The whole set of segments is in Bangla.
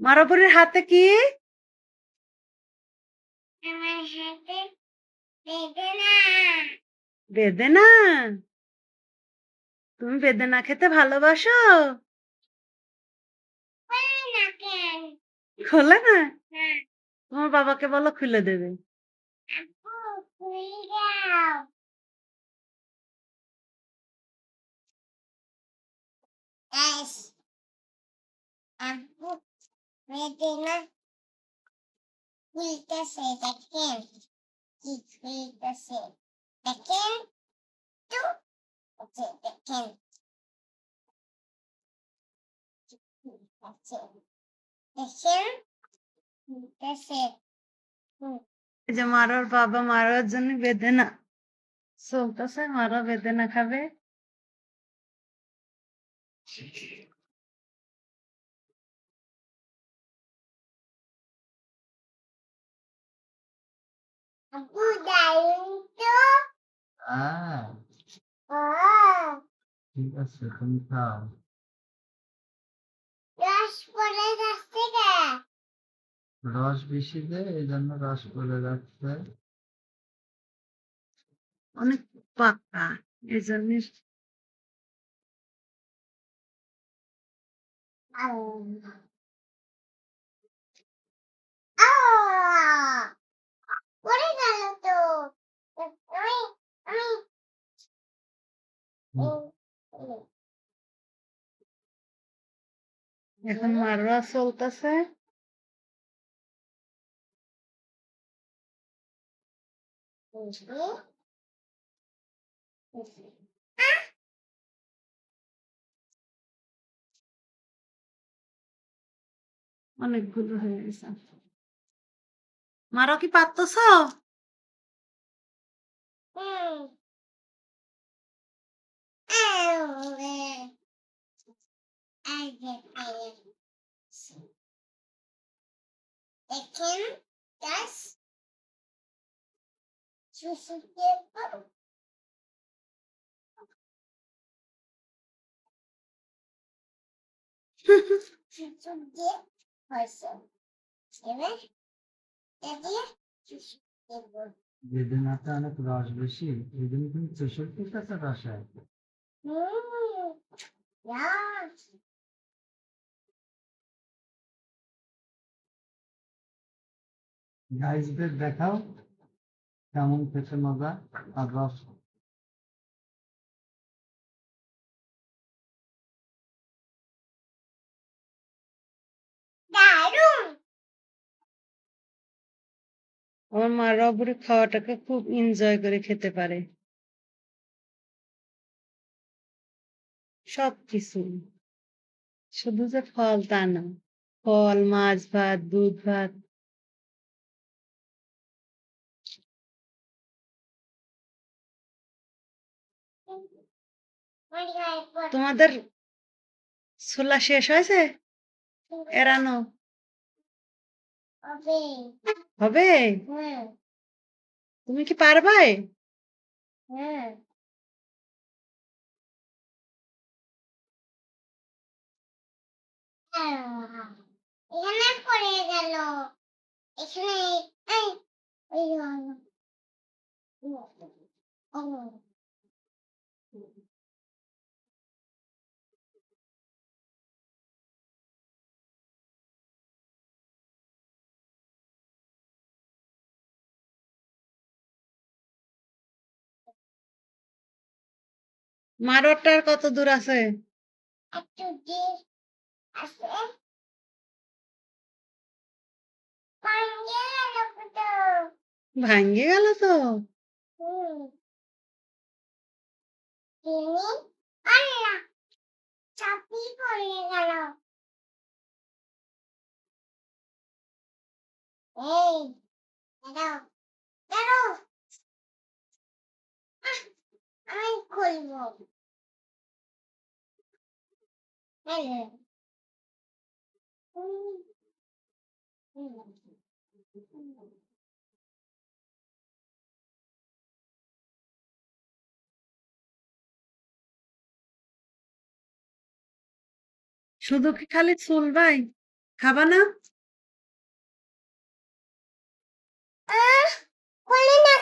মারাপুরের হাতে কি? বেদনা। তুমি বেদেনা খেতে ভালোবাসো? খুলি না না? তোমার বাবাকে বলো খুলে দেবে। আপু খুলি বেদনা খুলতেছে দেখেন কি খুলতেছে দেখেন তো দেখেন যে মারার বাবা মারার জন্য বেদেনা। চলতেছে, মারা বেদনা খাবে। আপু দারুণ তো আহ ও ঠিক আছে তুমি খাও রস পড়ে যাচ্ছে কে রস বেশি দে এই জন্য রস পড়ে যাচ্ছে অনেক পাকা এই জন্য আউ আউ পড়ে গেল তো আমি আমি হুম। এখন মারোয়া চলতেছে। অনেকগুলো হয়ে গেছে। মারো কি পারতেছ হুম আউ আগে দেখেন গাছ সুসুকে সুসুক দিয়ে হয়েছে এবার এটা দিয়ে সুসুক দেবো বেদনাতে অনেক রস বেশি এই জন্য তুমি গাইজদের দেখাও কেমন খেতে মজা আর রস। আমার মা রবরি খাওয়াটাকে খুব এনজয় করে খেতে পারে। সব কিছু শুধু যে ফল তা না ফল মাছ ভাত দুধ ভাত তোমাদের সোলা শেষ হয়েছে? এরানো হবে। তুমি কি পারবে হুম। এখানে পড়ে গেল। এখানে এই ওই মারোটার কত দূর আছে? ভাঙ্গে গেল তো? এই দাঁড়াও দাঁড়াও। আমি। শুধু কি খালি চুল ভাই? খাবা না? আহ, না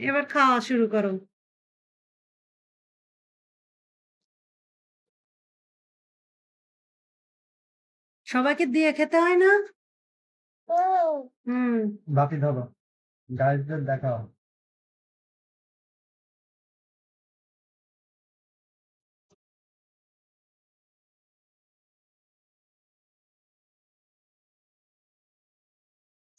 এবার খাওয়া শুরু করো। সবাইকে দিয়ে খেতে হয় না? হম। হুম। বাকি ধরো। গাইডদের দেখাও।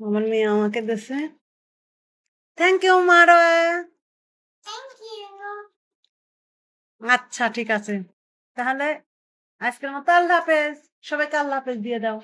আমার মেয়ে আমাকে দেছে থ্যাংক ইউ মারো আচ্ছা ঠিক আছে। তাহলে আজকের মতো আল্লাহ হাফেজ। সবাইকে আল্লাহ হাফেজ দিয়ে দাও.